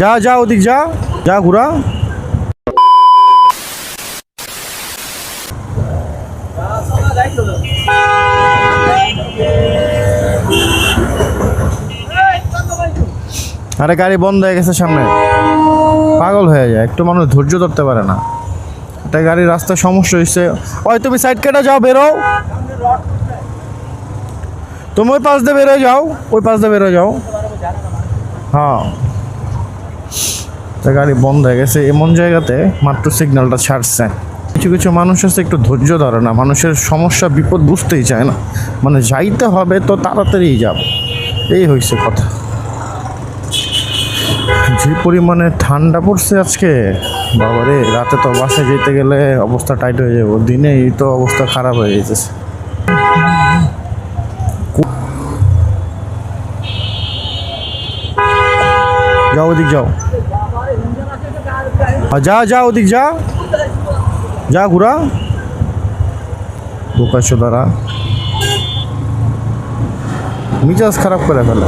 যা যা ওদিক যা যা ঘুরা। আরে গাড়ি বন্ধ হয়ে গেছে সামনে। পাগল হয়ে যায়, একটু মানুষ ধৈর্য ধরতে পারে না। একটা গাড়ির রাস্তায় সমস্যা হয়েছে ওই, তুমি সাইড কেটে যাও বেরো তুমি ওই পাশ দিয়ে বেরো যাও, ওই পাশ দিয়ে বেরো যাও। হ্যাঁ। তা গাড়ি বন্ধ হয়ে গেছে। এমন জায়গাতে মাত্র সিগন্যালটা ছাড়ছে। কিছু কিছু মানুষ আছে, একটু ধৈর্য ধরে না। মানুষের সমস্যা, বিপদ বুঝতেই চায় না। মানে যাইতে হবে তো তাড়াতাড়ি যাব। এই হয়েছে কথা। যে পরিমাণে ঠান্ডা পড়ছে আজকে, বাবারে, রাতে তো বাসে যেতে গেলে অবস্থা টাইট হয়ে যাবে। দিনেই তো অবস্থা খারাপ হয়ে যেতেছে যাও ওদিক যাও। আর যা যা ওদিক যা যা ঘুরা বোকাশো দ্বারা মিজাজ খারাপ করে ফেলে